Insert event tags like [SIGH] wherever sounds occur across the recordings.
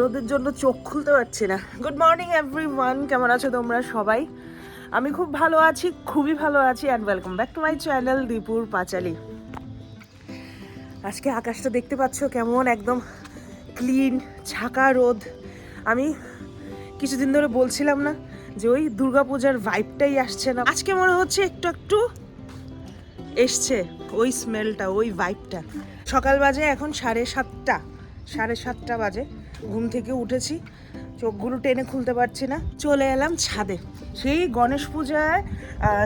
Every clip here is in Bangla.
রোদের জন্য চোখ খুলতে পারছি না। গুড মর্নিং এভরি ওয়ান কেমন আছো তোমরা সবাই? আমি খুব ভালো আছি, খুবই ভালো আছি and welcome back to my channel দীপুর পাঁচালি আজকে আকাশটা দেখতে পাচ্ছ কেমন, একদম ক্লিন ছাকা রোদ। আমি কিছুদিন ধরে বলছিলাম না যে ওই দুর্গাপূজার ভাইবটাই আসছে না। আজকে মনে হচ্ছে একটু একটু এসছে ওই স্মেলটা ওই ভাইবটা সকাল বাজে এখন সাড়ে সাতটা সাড়ে সাতটা বাজে। ঘুম থেকে উঠেছি, চোখগুলো টেনে খুলতে পারছি না। চলে এলাম ছাদে। সেই গণেশ পূজায়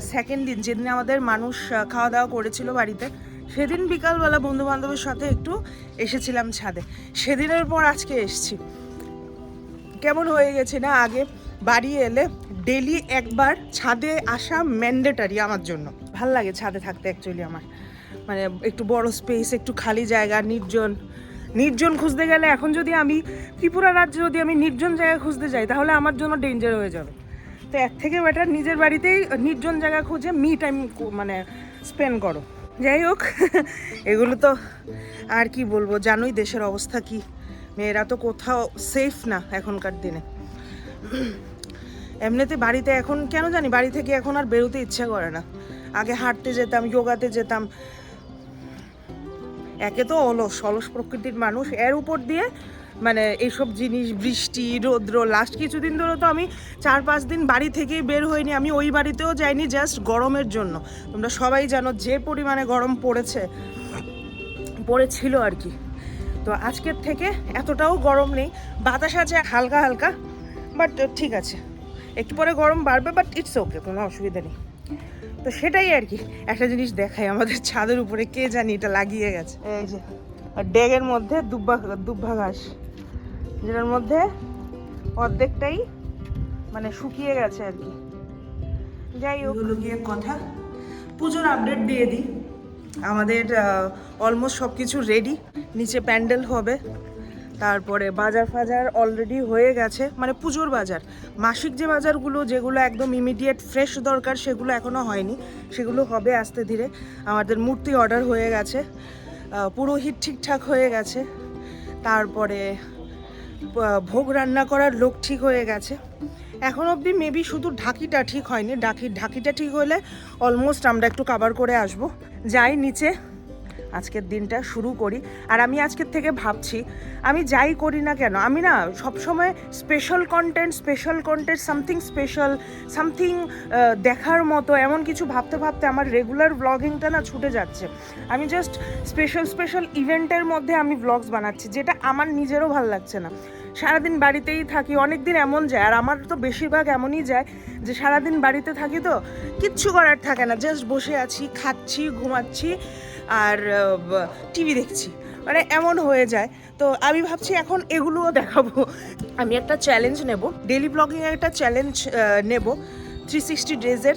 সেকেন্ড দিন, যেদিন আমাদের মানুষ খাওয়া দাওয়া করেছিল বাড়িতে, সেদিন বিকালবেলা বন্ধু বান্ধবের সাথে একটু এসেছিলাম ছাদে। সেদিনের পর আজকে এসছি। কেমন হয়ে গেছে না? আগে বাড়ি এলে ডেলি একবার ছাদে আসা ম্যান্ডেটারি আমার জন্য। ভালো লাগে ছাদে থাকতে অ্যাকচুয়ালি আমার। মানে একটু বড় স্পেস একটু খালি জায়গা, নির্জন। নির্জন খুঁজতে গেলে এখন যদি আমি ত্রিপুরা রাজ্যে যদি আমি নির্জন জায়গা খুঁজতে যাই, তাহলে আমার জন্য ডেঞ্জার হয়ে যাবে। তো এর থেকে বেটার নিজের বাড়িতেই নির্জন জায়গা খুঁজে মি টাইম মানে স্পেন্ড করো। যাই হোক, [LAUGHS] এগুলো তো আর কি বলব, জানোই দেশের অবস্থা কি। মেয়েরা তো কোথাও সেফ না এখনকার দিনে। এমনিতে বাড়িতে এখন, কেন জানি, বাড়ি থেকে এখন আর বেরোতে ইচ্ছা করে না। আগে হাঁটতে যেতাম যোগাতে যেতাম একে তো অলস অলস প্রকৃতির মানুষ। এর উপর দিয়ে মানে এইসব জিনিস, বৃষ্টি, রৌদ্র লাস্ট কিছুদিন ধরে তো আমি চার পাঁচ দিন বাড়ি থেকেই বের হইনি। আমি ওই বাড়িতেও যাইনি জাস্ট গরমের জন্য। তোমরা সবাই জানো যে পরিমাণে গরম পড়েছে, পড়েছিল আর কি। তো আজকের থেকে এতটাও গরম নেই। বাতাস আছে হালকা হালকা বাট ঠিক আছে। একটু পরে গরম বাড়বে বাট ইটস ওকে কোনো অসুবিধা নেই। তো সেটাই আর কি। একটা জিনিস দেখাই, আমাদের ছাদের উপরে কে জানি এটা লাগিয়ে গেছে। এই যে, আর ডেগের মধ্যে দুব্বা দুব্বা ঘাস। যেটার মধ্যে অর্ধেকটাই মানে শুকিয়ে গেছে আর কি। যাই হোক। গিয়ে কথা। পুজোর আপডেট দিয়ে দিই। আমাদের অলমোস্ট সব কিছু রেডি নিচে প্যান্ডেল হবে। তারপরে বাজার ফাজার অলরেডি হয়ে গেছে। মানে পুজোর বাজার। মাসিক যে বাজারগুলো, যেগুলো একদম ইমিডিয়েট ফ্রেশ দরকার, সেগুলো এখনও হয়নি। সেগুলো হবে আস্তে ধীরে। আমাদের মূর্তি অর্ডার হয়ে গেছে। পুরোহিত ঠিকঠাক হয়ে গেছে। তারপরে ভোগ রান্না করার লোক ঠিক হয়ে গেছে। এখন অবধি মেবি শুধু ঢাকিটা ঠিক হয়নি। ঢাকি ঢাকিটা ঠিক হলে অলমোস্ট আমরা একটু কাভার করে আসব। যাই নিচে। আজকের দিনটা শুরু করি। আর আমি আজকের থেকে ভাবছি, আমি যাই করি না কেন, আমি না সবসময় special content special content something special something দেখার মতো, এমন কিছু ভাবতে ভাবতে আমার রেগুলার ব্লগিংটা না ছুটে যাচ্ছে। আমি জাস্ট স্পেশাল স্পেশাল ইভেন্টের মধ্যে আমি ব্লগস বানাচ্ছি, যেটা আমার নিজেরও ভালো লাগছে না। সারাদিন বাড়িতেই থাকি অনেক দিন এমন যায়, আর আমার তো বেশিরভাগ এমনই যায় যে সারাদিন বাড়িতে থাকি তো, কিচ্ছু করার থাকে না জাস্ট বসে আছি, খাচ্ছি, ঘুমাচ্ছি আর টিভি দেখছি। মানে এমন হয়ে যায়। তো আমি ভাবছি এখন এগুলোও দেখাবো। আমি একটা চ্যালেঞ্জ নেব। ডেলি ব্লগিংয়ে একটা চ্যালেঞ্জ নেব। থ্রি সিক্সটি ডেজের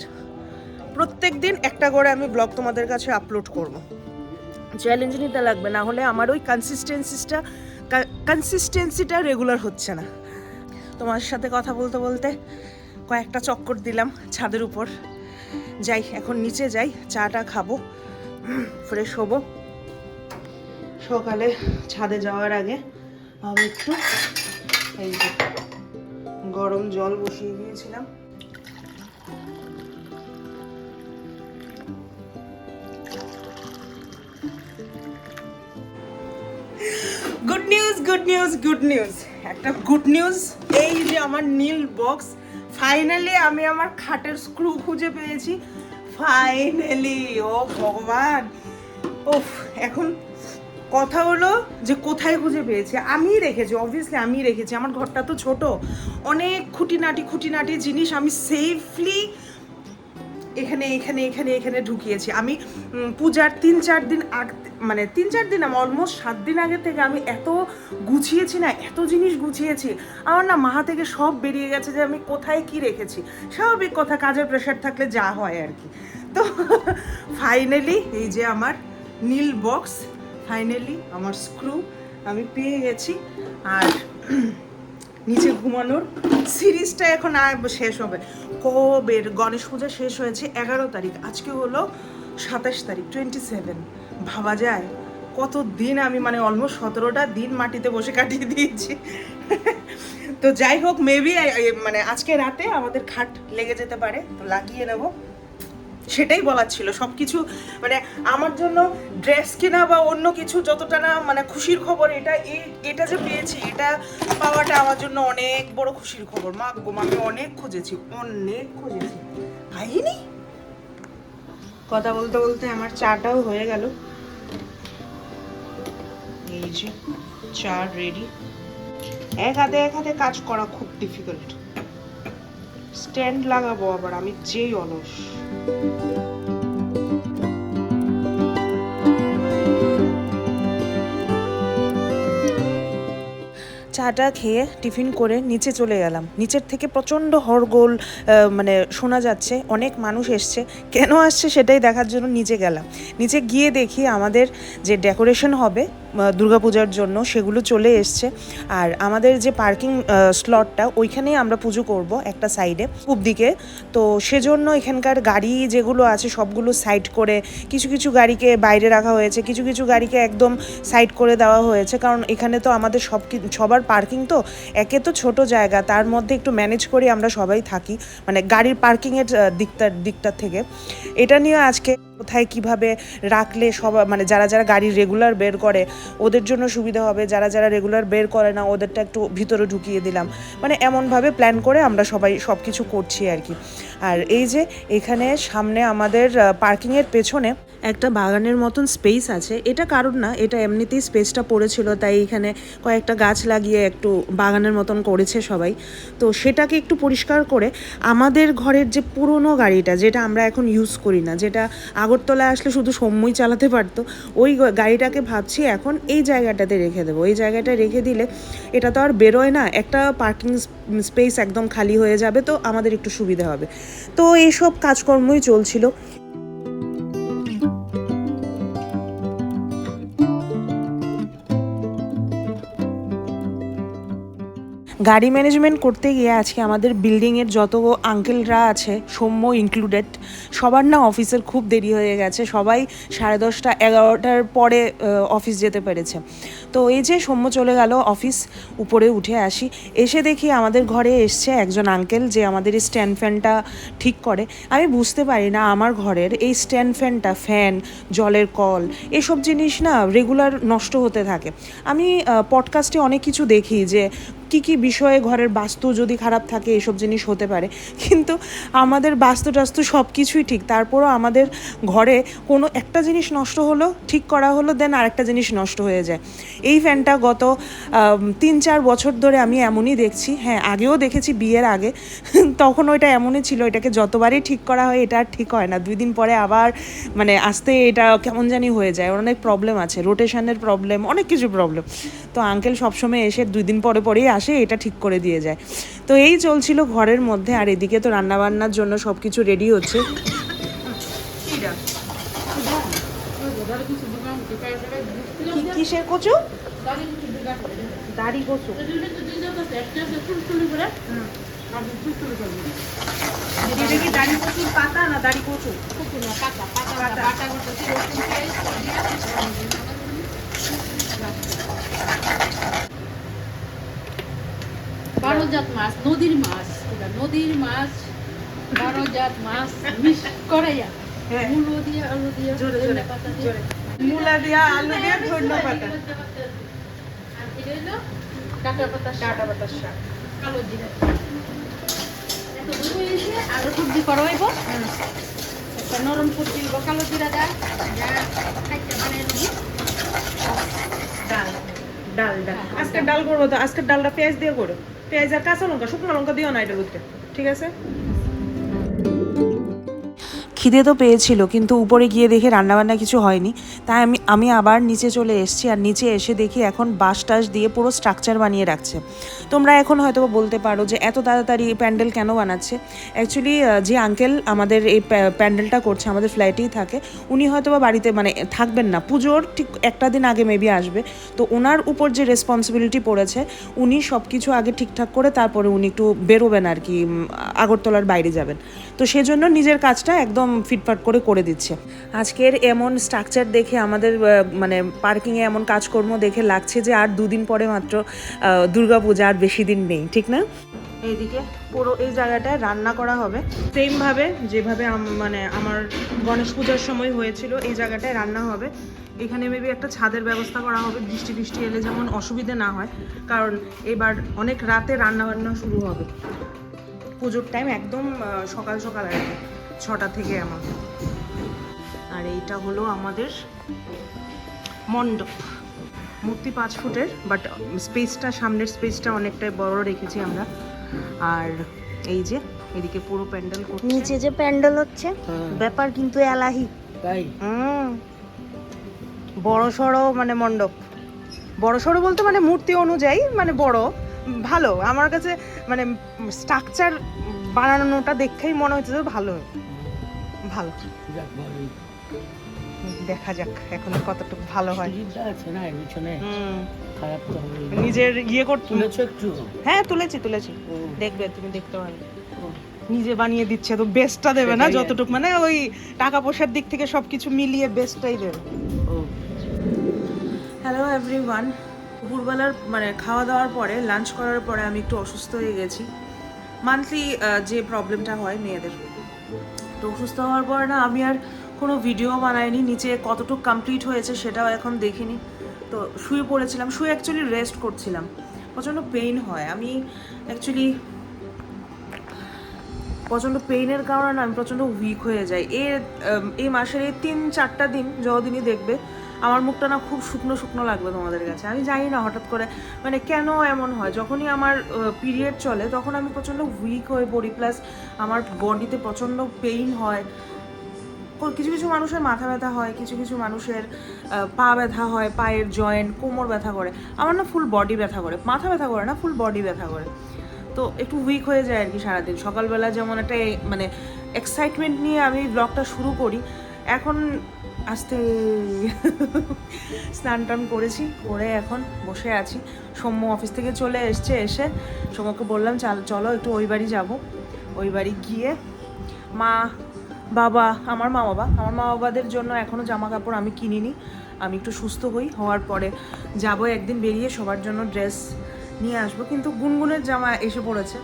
প্রত্যেক দিন একটা করে আমি ব্লগ তোমাদের কাছে আপলোড করব। চ্যালেঞ্জ নিতে লাগবে। না হলে আমার ওই কনসিস্টেন্সিটা কনসিস্টেন্সিটা রেগুলার হচ্ছে না। তোমার সাথে কথা বলতে বলতে কয়েকটা চক্কর দিলাম ছাদের উপর। যাই, এখন নিচে যাই, চাটা খাব। ফ্রেশ হব। সকালে ছাদে যাওয়ার আগে আমি একটু এই যে গরম জল বসিয়ে দিয়েছিলাম। Good news good news good news একটা গুড নিউজ এই যে আমার নীল বক্স ফাইনালি আমি আমার খাটের স্ক্রু খুঁজে পেয়েছি। ফাইনালি ও ভগবান। ও এখন কথা হলো যে কোথায় খুঁজে পেয়েছি? আমি রেখেছি অবভিয়াসলি আমি রেখেছি। আমার ঘরটা তো ছোট। অনেক খুঁটিনাটি খুঁটিনাটি জিনিস আমি সেফলি এখানে এখানে এখানে এখানে ঢুকিয়েছি। আমি পূজার তিন, চার দিন আগ মানে তিন, চার দিন আমার অলমোস্ট সাত দিন আগে থেকে আমি এত গুছিয়েছি না, এত জিনিস গুছিয়েছি। আমার না মাথা থেকে সব বেরিয়ে গেছে যে আমি কোথায় কি রেখেছি। স্বাভাবিক কথা, কাজের প্রেশার থাকলে যা হয় আর কি। তো ফাইনালি এই যে আমার নীল বক্স ফাইনালি আমার স্ক্রু আমি পেয়ে গেছি। আর নিচে ঘুমানোর সিরিজটা এখন আর শেষ হবে। কবের গণেশ পূজা শেষ হয়েছে এগারো তারিখ। আজকে হলো সাতাশ তারিখ টোয়েন্টি সেভেন ভাবা যায় কত দিন আমি মানে অলমোস্ট সতেরোটা দিন মাটিতে বসে কাটিয়ে দিয়েছি। তো যাই হোক মেবি মানে আজকে রাতে আমাদের খাট লেগে যেতে পারে, তো লাগিয়ে নেব। সেটাই বলার ছিল। সব কিছু মানে আমার জন্য ড্রেস কেনা বা অন্য কিছু যতটা না মানে খুশির খবর এটা এটা যে পেয়েছি এটা পাওয়াটা আমার জন্য অনেক বড় খুশির খবর। মা, আমি অনেক খুঁজেছি অনেক খুঁজেছি। পাইনি? কথা বলতে বলতে আমার চাটাও হয়ে গেল। এই যে চা রেডি এক হাতে এক হাতে কাজ করা খুব ডিফিকাল্ট স্ট্যান্ড লাগাবো আবার আমি যেই অলস। চাটা খেয়ে টিফিন করে নিচে চলে গেলাম। নিচের থেকে প্রচণ্ড হরগোল মানে শোনা যাচ্ছে, অনেক মানুষ এসছে। কেন আসছে সেটাই দেখার জন্য নিচে গেলাম। নিচে গিয়ে দেখি আমাদের যে ডেকোরেশন হবে দুর্গাপূজার জন্য সেগুলো চলে এসছে। আর আমাদের যে পার্কিং স্লটটা ওইখানেই আমরা পুজো করব একটা সাইডে পূব দিকে। তো সেজন্য এখানকার গাড়ি যেগুলো আছে, সবগুলো সাইড করে, কিছু কিছু গাড়িকে বাইরে রাখা হয়েছে, কিছু কিছু গাড়িকে একদম সাইড করে দেওয়া হয়েছে। কারণ এখানে তো আমাদের সব সবার পার্কিং তো, একে তো ছোট জায়গা, তার মধ্যে একটু ম্যানেজ করে আমরা সবাই থাকি মানে গাড়ির পার্কিংয়ের দিকটার দিকটার থেকে। এটা নিয়ে আজকে কোথায় কীভাবে রাখলে সব মানে যারা যারা গাড়ি রেগুলার বের করে, ওদের জন্য সুবিধা হবে। যারা যারা রেগুলার বের করে না, ওদেরটা একটু ভিতরে ঢুকিয়ে দিলাম। মানে এমনভাবে প্ল্যান করে আমরা সবাই সব কিছু করছি আর কি। আর এই যে এখানে সামনে আমাদের পার্কিংয়ের পেছনে একটা বাগানের মতন স্পেস আছে। এটা কারণ না, এটা এমনিতেই স্পেসটা পড়েছিল, তাই এখানে কয়েকটা গাছ লাগিয়ে একটু বাগানের মতন করেছে সবাই। তো সেটাকে একটু পরিষ্কার করে আমাদের ঘরের যে পুরনো গাড়িটা, যেটা আমরা এখন ইউজ করি না, যেটা আগরতলায় আসলে শুধু সময় চালাতে পারতো। ওই গাড়িটাকে ভাবছি এখন এই জায়গাটাতে রেখে দেবো। এই জায়গাটা রেখে দিলে এটা তো আর বেরোয় না, একটা পার্কিং স্পেস একদম খালি হয়ে যাবে, তো আমাদের একটু সুবিধা হবে। তো এইসব কাজকর্মই চলছিল। গাড়ি ম্যানেজমেন্ট করতে গিয়ে আজকে আমাদের বিল্ডিংয়ের যত আঙ্কেলরা আছে, সৌম্য ইনক্লুডেড সবার না অফিসের খুব দেরি হয়ে গেছে। সবাই সাড়ে দশটা, এগারোটার পরে অফিস যেতে পেরেছে। তো এই যে সৌম্য চলে গেল অফিস উপরে উঠে আসি। এসে দেখি আমাদের ঘরে এসছে একজন আঙ্কেল যে আমাদের এই স্ট্যান্ড ফ্যানটা ঠিক করে। আমি বুঝতে পারি না আমার ঘরের এই স্ট্যান্ড ফ্যানটা ফ্যান জলের কল, এসব জিনিস না রেগুলার নষ্ট হতে থাকে। আমি পডকাস্টে অনেক কিছু দেখি যে কি কি বিষয়ে ঘরের বাস্তু যদি খারাপ থাকে, এসব জিনিস হতে পারে। কিন্তু আমাদের বাস্তু টাস্তু সব কিছুই ঠিক। তারপরও আমাদের ঘরে কোনো একটা জিনিস নষ্ট হলো, ঠিক করা হলো, দেন আরেকটা জিনিস নষ্ট হয়ে যায়। এই ফ্যানটা গত তিন চার বছর ধরে আমি এমনই দেখছি। হ্যাঁ আগেও দেখেছি বিয়ের আগে। [LAUGHS] তখন ওইটা এমনই ছিল, এটাকে যতবারই ঠিক করা হয়, এটা আর ঠিক হয় না। দুই দিন পরে আবার মানে আসতে এটা কেমন জানি হয়ে যায়। অনেক প্রবলেম আছে। রোটেশনের প্রবলেম অনেক কিছু প্রবলেম তো আঙ্কেল সবসময় এসে দুই দিন পরে পরেই আসে, এটা ঠিক করে দিয়ে যায়। তো এই চলছিল ঘরের মধ্যে, আর এদিকে তো রান্নাবান্নার জন্য সব কিছু রেডি হচ্ছে কিসের কচু? দাড়ি কচু। এটা কি দাড়ি কচুর পাতা না দাড়ি কচু বারো জাত মাছ নদীর মাছ নদীর মাছ বারো জাত মাছ মিক্স করাইয়া হ্যাঁ। মূলো দিয়ে আলু দিয়ে জোরে, জোরে, পাতা জোরে। মূলা দিয়া আলু দিয়ে ধনিয়া পাতা। আর এটা হলো কাঁটা পাতা শাক, কালো জিরা। সবজি করা হইব একটা নরম কালো জিরা দা খাইতে বানিয়ে ডাল ডাল ডাল। আজকে ডাল করব তো আজকে ডালটা পেঁয়াজ দিয়ে করো। পেঁয়াজ আর কাঁচা লঙ্কা শুকনো লঙ্কা দিও না এটার ভিতরে ঠিক আছে? খিদে তো পেয়েছিল, কিন্তু উপরে গিয়ে দেখে রান্নাবান্না কিছু হয়নি। তাই আমি আমি আবার নিচে চলে এসেছি আর নিচে এসে দেখি এখন বাঁশ টাস দিয়ে পুরো স্ট্রাকচার বানিয়ে রাখছে। তোমরা এখন হয়তো বলতে পারো যে এত তাড়াতাড়ি প্যান্ডেল কেন বানাচ্ছে? অ্যাকচুয়ালি যে আঙ্কেল আমাদের এই প্যান্ডেলটা করছে, আমাদের ফ্ল্যাটেই থাকে, উনি হয়তো বা বাড়িতে মানে থাকবেন না। পুজোর ঠিক একটা দিন আগে মেবি আসবে। তো ওনার উপর যে রেসপন্সিবিলিটি পড়েছে, উনি সব কিছু আগে ঠিকঠাক করে তারপরে উনি একটু বেরোবেন আর কি আগরতলার বাইরে যাবেন। তো সেজন্য নিজের কাজটা একদম ফিটফাট করে করে দিচ্ছে। আজকের এমন স্ট্রাকচার দেখে আমাদের মানে পার্কিংয়ে এমন কাজকর্ম দেখে লাগছে যে আর দুদিন পরে মাত্র দুর্গা পূজা আর বেশি দিন নেই, ঠিক না? এইদিকে পুরো এই জায়গাটায় রান্না করা হবে। সেমভাবে যেভাবে মানে আমার গণেশ পূজার সময় হয়েছিল, এই জায়গাটায় রান্না হবে। এখানে মেবি একটা ছাদের ব্যবস্থা করা হবে, বৃষ্টি বৃষ্টি এলে যেমন অসুবিধে না হয়, কারণ এবার অনেক রাতে রান্না বান্না শুরু হবে। পুজোর টাইম একদম সকাল সকাল আর ছটা থেকে এমন। আর এইটা হলো আমাদের মণ্ডপ। মূর্তি পাঁচ ফুটের বাট স্পেসটা সামনের স্পেসটা অনেকটাই বড় রেখেছি আমরা। আর এই যে এদিকে পুরো প্যান্ডেল নিচে যে প্যান্ডেল হচ্ছে ব্যাপার কিন্তু এলাহি। তাই? হুম। বড় সড়ো মানে মণ্ডপ। বড় সড়ো বলতে মানে মূর্তি অনুযায়ী মানে বড় ভালো। আমার কাছে মানে স্ট্রাকচার বানানোটা দেখেই মনে হচ্ছে যে ভালো। ভালো। দেখা যাক এখন কতটুকু ভালো হয়। সুজিতদা আছে না এর পিছনে খারাপ তো হবে নিজের ইয়ে করতে তুলেছো একটু? হ্যাঁ তুলেছি তুলেছি। ও, দেখবে তুমি দেখতে পারবে। ও, নিজে বানিয়ে দিচ্ছে তো বেস্টটা দেবে না যতটুকু? মানে ওই টাকা পয়সার দিক থেকে সবকিছু মিলিয়ে বেস্টটাই দেবে। ও। হ্যালো এভরিওয়ান দুপুরবেলার মানে খাওয়া দাওয়ার পরে লাঞ্চ করার পরে আমি একটু অসুস্থ হয়ে গেছি। মান্থলি যে প্রবলেমটা হয় মেয়েদের। তো অসুস্থ হওয়ার পর না আমি আর কোনো ভিডিও বানাইনি, নিচে কতটুকু কমপ্লিট হয়েছে সেটাও এখন দেখিনি। তো শুয়ে পড়েছিলাম, শুয়ে অ্যাকচুয়ালি রেস্ট করছিলাম। প্রচণ্ড পেইন হয়। আমি অ্যাকচুয়ালি প্রচণ্ড পেইনের কারণে না আমি প্রচণ্ড উইক হয়ে যাই। এর এই মাসের এই তিন, চারটা দিন যদিনই দেখবে আমার মুখটা না খুব শুকনো শুকনো লাগবে তোমাদের কাছে। আমি জানি না হঠাৎ করে মানে কেন এমন হয়? যখনই আমার পিরিয়ড চলে, তখন আমি প্রচণ্ড উইক হয়ে পড়ি প্লাস আমার বডিতে প্রচণ্ড পেইন হয়। কিছু কিছু মানুষের মাথা ব্যথা হয়, কিছু কিছু মানুষের পা ব্যথা হয়, পায়ের জয়েন্ট কোমর ব্যথা করে। আমার না ফুল বডি ব্যথা করে, মাথা ব্যথা করে না ফুল বডি ব্যথা করে। তো একটু উইক হয়ে যায় আর কি সারাদিন। সকালবেলা যেমন একটা মানে এক্সাইটমেন্ট নিয়ে আমি ব্লগটা শুরু করি, এখন আস্তে [LAUGHS] স্নান টান করেছি, করে এখন বসে আছি। সৌম্য অফিস থেকে চলে এসছে, এসে সৌম্যকে বললাম, চাল, চলো একটু ওই বাড়ি যাব। ওই বাড়ি গিয়ে মা, বাবা, আমার মা বাবা, আমার মা বাবাদের জন্য এখনও জামা কাপড় আমি কিনিনি। আমি একটু সুস্থ হই, হওয়ার পরে যাব একদিন বেরিয়ে, সবার জন্য ড্রেস নিয়ে আসব। কিন্তু গুনগুনের জামা এসে পড়েছে।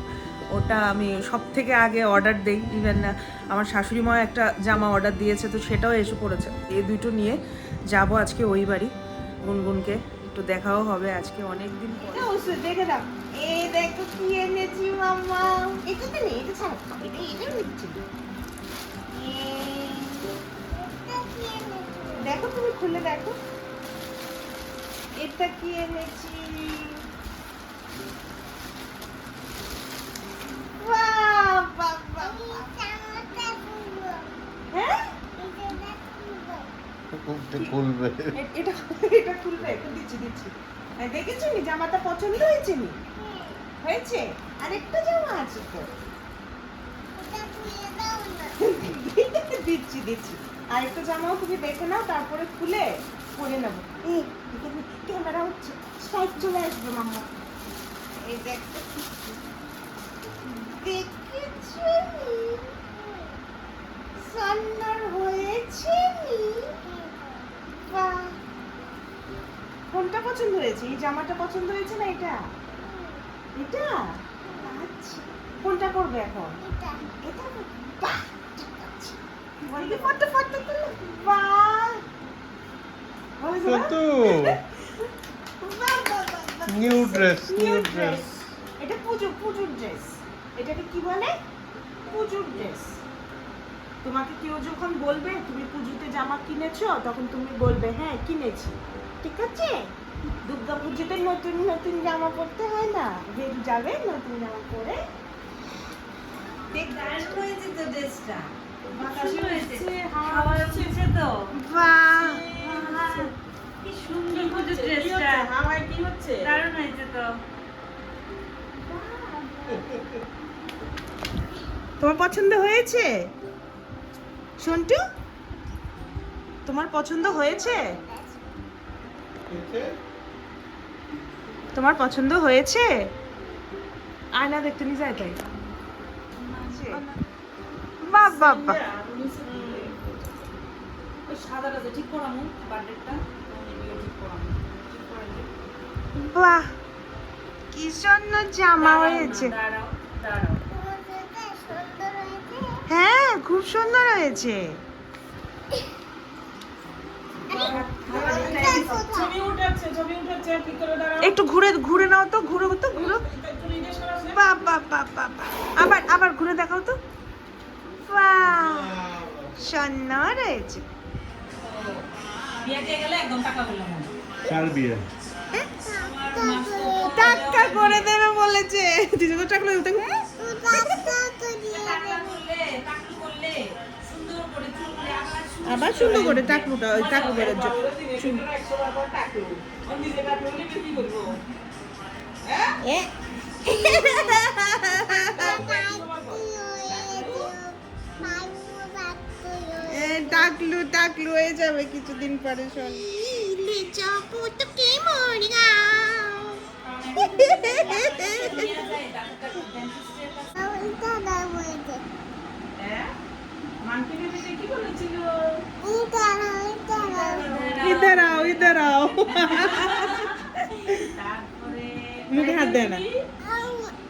ওটা আমি সব থেকে আগে অর্ডার দেই। ইভেন আমার শাশুড়ি মা একটা জামা অর্ডার দিয়েছে, তো সেটাও এসে পড়েছে এই দুটো নিয়ে যাব আজকে ওই বাড়ি গুনগুনকে। একটু দেখাও হবে আজকে অনেক দিন পরে দেখে দাও। এই দেখো কি এনেছি মাম্মা। এটা তো নেই এটা ছাড়া। এটা এটা নিচ্ছি দেখো তুমি খুলে দেখো। এটা কি এনেছি বাহ, বাহ, বাহ, বাহ। হ্যাঁ উঠতে একটু হ্যাঁ, জামাটা হয়েছে হয়েছে? আরেকটা জামা আছে তো। দিচ্ছি দিচ্ছি। আরেকটা জামাও তুমি দেখে নাও তারপরে খুলে পরে নেব। ক্যামেরা হচ্ছে। স্ট্রাইক চলে আসবে মাম্মা। এই দেখো। দেখেছ নি? সুন্দর হয়েছে নি? কোনটা পছন্দ হয়েছে? এই জামাটা পছন্দ হয়েছে না এটা? এটা? আচ্ছা কোনটা করবে এখন? এটা বাহ! ঠিক আছে ফটো। ফটো তুলো বাহ বাহ। New dress new dress. এটা পুজো পুজোর ড্রেস। এটাকে কি বলে? পুজোর ড্রেস। তোমাকে কেউ যখন বলবে তুমি পুজোতে জামা কিনেছো? তখন তুমি বলবে হ্যাঁ কিনেছি। ঠিক আছে? দুর্গা পুজোতে নতুন নতুন জামা পরতে হয় না। বের যাবে নতুন জামা পরে। হয়েছে তো ড্রেসটা। হয়েছে। হাওয়া হাওয়া উঠছে। উঠছে তো। কি সুন্দর পুজোর ড্রেসটা। হচ্ছে? হাওয়ায় কি হচ্ছে? দারুণ হয়েছে তো। তোমার পছন্দ হয়েছে? সন্টু? তোমার পছন্দ হয়েছে? তোমার পছন্দ হয়েছে? আয়না দেখতে নিয়ে যায় তাই। বাহ বাহ বাহ। কি সুন্দর জামা হয়েছে? হ্যাঁ খুব সুন্দর হয়েছে। একটু ঘুরে ঘুরে নাও তো ঘুরে তো ঘুরো। আবার আবার ঘুরে দেখাও তো। গেলে একদম টাকা বললাম কার বিয়ে। টাকা করে দেবে বলেছে। দিদি তো টাকা আবার সুন্দর করে টাকুটা ওই টাকু বেরোর জন্য টাকলো টাকলো টাকলু টাকলু হয়ে যাবে কিছুদিন পরে শোন। হ্যাঁ মানকে ভেবে কি বলেছিল ইধার আও ইধার আও। তারপরে মুখে হাত দেয় না।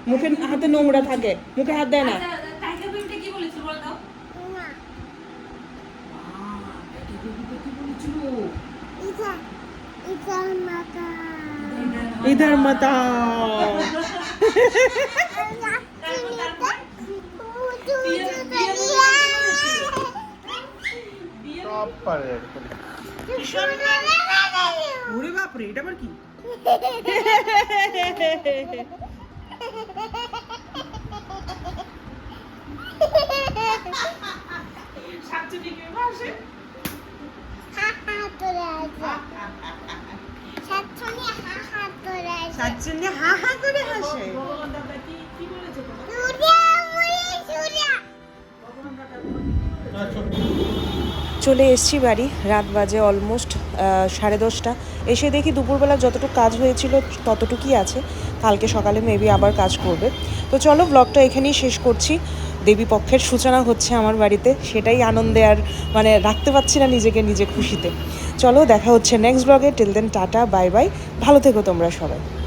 মুখে হাতে নোংরা থাকে মুখে হাত দেয় না। বলেছিল বল দাও ইধার মাতা। [LAUGHS] সব ওরে বাপরে এটা আবার কি? সাতজনে হা হা করে হাসে। ভগবান কি বলেছে চলে এসেছি বাড়ি, রাত বাজে অলমোস্ট সাড়ে দশটা। এসে দেখি দুপুরবেলা যতটুকু কাজ হয়েছিল ততটুকুই আছে। কালকে সকালে মেবি আবার কাজ করবে। তো চলো ব্লগটা এখানেই শেষ করছি। দেবী পক্ষের সূচনা হচ্ছে আমার বাড়িতে। সেটাই আনন্দে আর মানে রাখতে পারছি না নিজেকে নিজে খুশিতে। চলো দেখা হচ্ছে নেক্সট ব্লগে till then tata bye bye ভালো থেকো তোমরা সবাই।